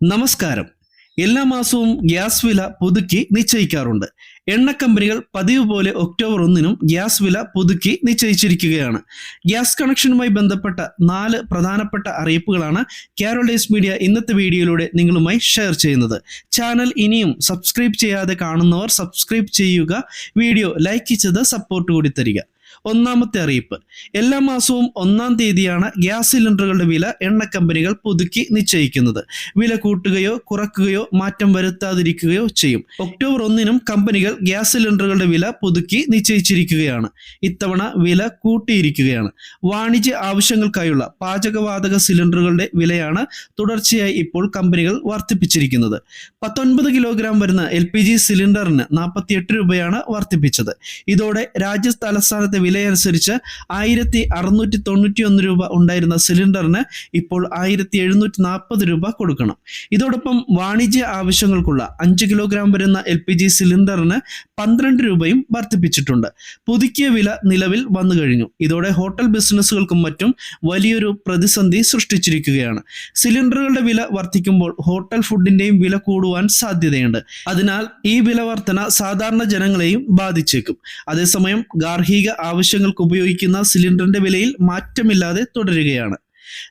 നമസ്കാരം. എല്ലാ മാസവും ഗ്യാസ് വില പുതുക്കി നിശ്ചയിക്കാറുണ്ട്. എണ്ണ കമ്പനികൾ പതിവ് പോലെ ഒക്ടോബർ ഒന്നിനും ഗ്യാസ് വില പുതുക്കി നിശ്ചയിച്ചിരിക്കുകയാണ്. ഗ്യാസ് കണക്ഷനുമായി ബന്ധപ്പെട്ട നാല് പ്രധാനപ്പെട്ട അറിയിപ്പുകളാണ് കാരോളൈസ് മീഡിയ ഇന്നത്തെ വീഡിയോയിലൂടെ നിങ്ങളുമായി ഷെയർ ചെയ്യുന്നത്. ചാനൽ ഇനിയും സബ്സ്ക്രൈബ് ചെയ്യാതെ കാണുന്നവർ സബ്സ്ക്രൈബ് ചെയ്യുക. വീഡിയോ ലൈക്ക് ചെയ്ത് സപ്പോർട്ട് കൂടി തരിക. ഒന്നാമത്തെ അറിയിപ്പ്. എല്ലാ മാസവും ഒന്നാം തീയതിയാണ് ഗ്യാസ് സിലിണ്ടറുകളുടെ വില എണ്ണ കമ്പനികൾ പുതുക്കി നിശ്ചയിക്കുന്നത്. വില കൂട്ടുകയോ കുറക്കുകയോ മാറ്റം വരുത്താതിരിക്കുകയോ ചെയ്യും. ഒക്ടോബർ ഒന്നിനും കമ്പനികൾ ഗ്യാസ് സിലിണ്ടറുകളുടെ വില പുതുക്കി നിശ്ചയിച്ചിരിക്കുകയാണ്. ഇത്തവണ വില കൂട്ടിയിരിക്കുകയാണ്. വാണിജ്യ ആവശ്യങ്ങൾക്കായുള്ള പാചകവാതക സിലിണ്ടറുകളുടെ വിലയാണ് തുടർച്ചയായി ഇപ്പോൾ കമ്പനികൾ വർദ്ധിപ്പിച്ചിരിക്കുന്നത്. പത്തൊൻപത് കിലോഗ്രാം വരുന്ന എൽ സിലിണ്ടറിന് നാൽപ്പത്തിയെട്ട് രൂപയാണ് വർദ്ധിപ്പിച്ചത്. ഇതോടെ രാജ്യ തലസ്ഥാനത്തെ വിലയനുസരിച്ച് ആയിരത്തി അറുന്നൂറ്റി തൊണ്ണൂറ്റി ഒന്ന് രൂപ ഉണ്ടായിരുന്ന സിലിണ്ടറിന് ഇപ്പോൾ ആയിരത്തി എഴുന്നൂറ്റി നാൽപ്പത് രൂപ കൊടുക്കണം. ഇതോടൊപ്പം വാണിജ്യ ആവശ്യങ്ങൾക്കുള്ള അഞ്ച് കിലോഗ്രാം വരുന്ന എൽ പി ജി സിലിണ്ടറിന് പന്ത്രണ്ട് രൂപയും വർദ്ധിപ്പിച്ചിട്ടുണ്ട്. പുതുക്കിയ വില നിലവിൽ വന്നു കഴിഞ്ഞു. ഇതോടെ ഹോട്ടൽ ബിസിനസ്സുകൾക്കും മറ്റും വലിയൊരു പ്രതിസന്ധി സൃഷ്ടിച്ചിരിക്കുകയാണ്. സിലിണ്ടറുകളുടെ വില വർദ്ധിക്കുമ്പോൾ ഹോട്ടൽ ഫുഡിന്റെയും വില കൂടുവാൻ സാധ്യതയുണ്ട്. അതിനാൽ ഈ വില വർധന സാധാരണ ജനങ്ങളെയും ബാധിച്ചേക്കും. അതേസമയം ഗാർഹിക ആവശ്യങ്ങൾക്ക് ഉപയോഗിക്കുന്ന സിലിണ്ടറിന്റെ വിലയിൽ മാറ്റമില്ലാതെ തുടരുകയാണ്.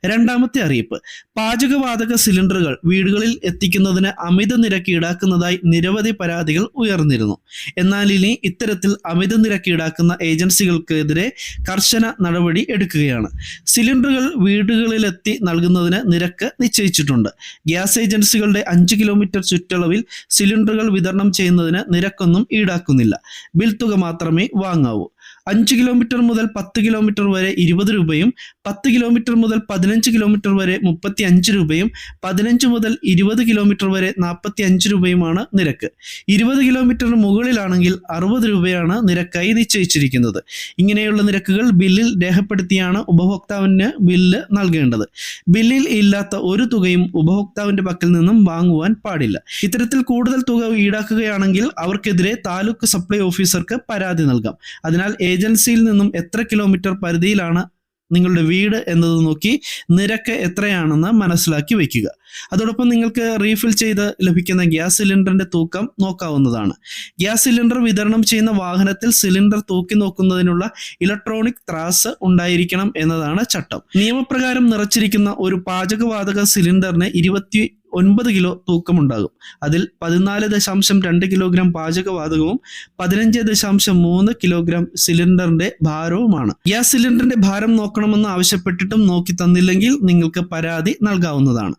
രണ്ടാമത്തെ അറിയിപ്പ്. പാചകവാതക സിലിണ്ടറുകൾ വീടുകളിൽ എത്തിക്കുന്നതിന് അമിത നിരക്ക് ഈടാക്കുന്നതായി നിരവധി പരാതികൾ ഉയർന്നിരുന്നു. എന്നാൽ ഇനി ഇത്തരത്തിൽ അമിത നിരക്ക് ഈടാക്കുന്ന ഏജൻസികൾക്കെതിരെ കർശന നടപടി എടുക്കുകയാണ്. സിലിണ്ടറുകൾ വീടുകളിലെത്തി നൽകുന്നതിന് നിരക്ക് നിശ്ചയിച്ചിട്ടുണ്ട്. ഗ്യാസ് ഏജൻസികളുടെ അഞ്ച് കിലോമീറ്റർ ചുറ്റളവിൽ സിലിണ്ടറുകൾ വിതരണം ചെയ്യുന്നതിന് നിരക്കൊന്നും ഈടാക്കുന്നില്ല. ബിൽ തുക മാത്രമേ വാങ്ങാവൂ. അഞ്ച് കിലോമീറ്റർ മുതൽ പത്ത് കിലോമീറ്റർ വരെ ഇരുപത് രൂപയും പത്ത് കിലോമീറ്റർ മുതൽ പതിനഞ്ച് കിലോമീറ്റർ വരെ മുപ്പത്തി അഞ്ച് രൂപയും പതിനഞ്ച് മുതൽ ഇരുപത് കിലോമീറ്റർ വരെ നാൽപ്പത്തി അഞ്ച് രൂപയുമാണ് നിരക്ക്. ഇരുപത് കിലോമീറ്ററിന് മുകളിലാണെങ്കിൽ അറുപത് രൂപയാണ് നിരക്കായി നിശ്ചയിച്ചിരിക്കുന്നത്. ഇങ്ങനെയുള്ള നിരക്കുകൾ ബില്ലിൽ രേഖപ്പെടുത്തിയാണ് ഉപഭോക്താവിന് ബില്ല് നൽകേണ്ടത്. ബില്ലിൽ ഇല്ലാത്ത ഒരു തുകയും ഉപഭോക്താവിന്റെ പക്കൽ നിന്നും വാങ്ങുവാൻ പാടില്ല. ഇത്തരത്തിൽ കൂടുതൽ തുക ഈടാക്കുകയാണെങ്കിൽ അവർക്കെതിരെ താലൂക്ക് സപ്ലൈ ഓഫീസർക്ക് പരാതി നൽകാം. അതിനാൽ ഏജൻസിയിൽ നിന്നും എത്ര കിലോമീറ്റർ പരിധിയിലാണ് നിങ്ങളുടെ വീട് എന്നത് നോക്കി നിരക്ക് എത്രയാണെന്ന് മനസ്സിലാക്കി വയ്ക്കുക അതോടൊപ്പം നിങ്ങൾക്ക് റീഫിൽ ചെയ്ത് ലഭിക്കുന്ന ഗ്യാസ് സിലിണ്ടറിന്റെ തൂക്കം നോക്കാവുന്നതാണ്. ഗ്യാസ് സിലിണ്ടർ വിതരണം ചെയ്യുന്ന വാഹനത്തിൽ സിലിണ്ടർ തൂക്കി നോക്കുന്നതിനുള്ള ഇലക്ട്രോണിക് ത്രാസ് ഉണ്ടായിരിക്കണം എന്നതാണ് ചട്ടം. നിയമപ്രകാരം നിറച്ചിരിക്കുന്ന ഒരു പാചകവാതക സിലിണ്ടറിന് ഇരുപത്തി ഒൻപത് കിലോ തൂക്കമുണ്ടാകും. അതിൽ പതിനാല് ദശാംശം രണ്ട് കിലോഗ്രാം പാചകവാതകവും പതിനഞ്ച് ദശാംശം മൂന്ന് കിലോഗ്രാം സിലിണ്ടറിന്റെ ഭാരവുമാണ്. ഗ്യാസ് സിലിണ്ടറിന്റെ ഭാരം നോക്കണമെന്ന് ആവശ്യപ്പെട്ടിട്ടും നോക്കി തന്നില്ലെങ്കിൽ നിങ്ങൾക്ക് പരാതി നൽകാവുന്നതാണ്.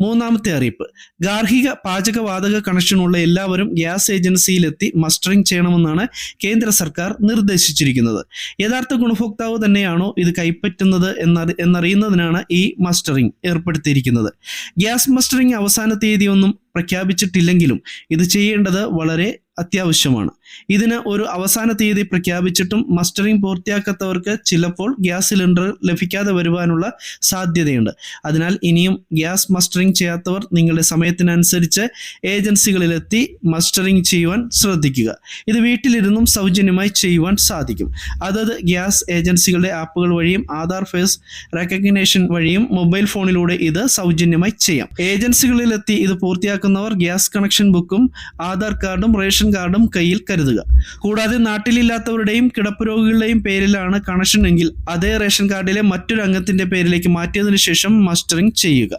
മൂന്നാമത്തെ അറിയിപ്പ്. ഗാർഹിക പാചകവാതക കണക്ഷനുള്ള എല്ലാവരും ഗ്യാസ് ഏജൻസിയിലെത്തി മസ്റ്ററിംഗ് ചെയ്യണമെന്നാണ് കേന്ദ്ര സർക്കാർ നിർദ്ദേശിച്ചിരിക്കുന്നത്. യഥാർത്ഥ ഗുണഭോക്താവ് തന്നെയാണോ ഇത് കൈപ്പറ്റുന്നത് എന്നറി എന്നറിയുന്നതിനാണ് ഈ മസ്റ്ററിംഗ് ഏർപ്പെടുത്തിയിരിക്കുന്നത്. ഗ്യാസ് മസ്റ്ററിംഗ് അവസാന തീയതിയൊന്നും പ്രഖ്യാപിച്ചിട്ടില്ലെങ്കിലും ഇത് ചെയ്യേണ്ടത് വളരെ അത്യാവശ്യമാണ്. ഇതിന് ഒരു അവസാന തീയതി പ്രഖ്യാപിച്ചിട്ടും മസ്റ്ററിംഗ് പൂർത്തിയാക്കാത്തവർക്ക് ചിലപ്പോൾ ഗ്യാസ് സിലിണ്ടർ ലഭിക്കാതെ വരുവാനുള്ള സാധ്യതയുണ്ട്. അതിനാൽ ഇനിയും ഗ്യാസ് മസ്റ്ററിംഗ് ചെയ്യാത്തവർ നിങ്ങളുടെ സമയത്തിനനുസരിച്ച് ഏജൻസികളിലെത്തി മസ്റ്ററിംഗ് ചെയ്യുവാൻ ശ്രദ്ധിക്കുക. ഇത് വീട്ടിലിരുന്നും സൗജന്യമായി ചെയ്യുവാൻ സാധിക്കും. അതത് ഗ്യാസ് ഏജൻസികളുടെ ആപ്പുകൾ വഴിയും ആധാർ ഫേസ് റെക്കഗ്നേഷൻ വഴിയും മൊബൈൽ ഫോണിലൂടെ ഇത് സൗജന്യമായി ചെയ്യാം. ഏജൻസികളിലെത്തി ഇത് പൂർത്തിയാക്കുന്നവർ ഗ്യാസ് കണക്ഷൻ ബുക്കും ആധാർ കാർഡും റേഷൻ കാർഡും കയ്യിൽ കരുതുക. കൂടാതെ നാട്ടിലില്ലാത്തവരുടെയും കിടപ്പ് രോഗികളുടെയും പേരിലാണ് കണക്ഷൻ എങ്കിൽ അതേ റേഷൻ കാർഡിലെ മറ്റൊരു അംഗത്തിന്റെ പേരിലേക്ക് മാറ്റിയതിനു ശേഷം മസ്റ്ററിംഗ് ചെയ്യുക.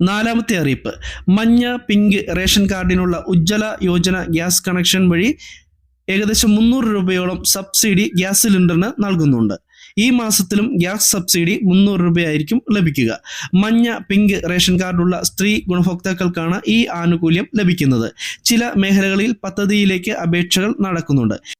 നാലാമത്തെ അറിയിപ്പ്. മഞ്ഞ പിങ്ക് റേഷൻ കാർഡിനുള്ള ഉജ്ജ്വല യോജന ഗ്യാസ് കണക്ഷൻ വഴി ഏകദേശം മുന്നൂറ് രൂപയോളം സബ്സിഡി ഗ്യാസ് സിലിണ്ടറിന് നൽകുന്നുണ്ട്. ഈ മാസത്തിലും ഗ്യാസ് സബ്സിഡി മുന്നൂറ് രൂപയായിരിക്കും ലഭിക്കുക. മഞ്ഞ പിങ്ക് റേഷൻ കാർഡുള്ള സ്ത്രീ ഗുണഭോക്താക്കൾക്കാണ് ഈ ആനുകൂല്യം ലഭിക്കുന്നത്. ചില മേഖലകളിൽ പദ്ധതിയിലേക്ക് അപേക്ഷകൾ നടക്കുന്നുണ്ട്.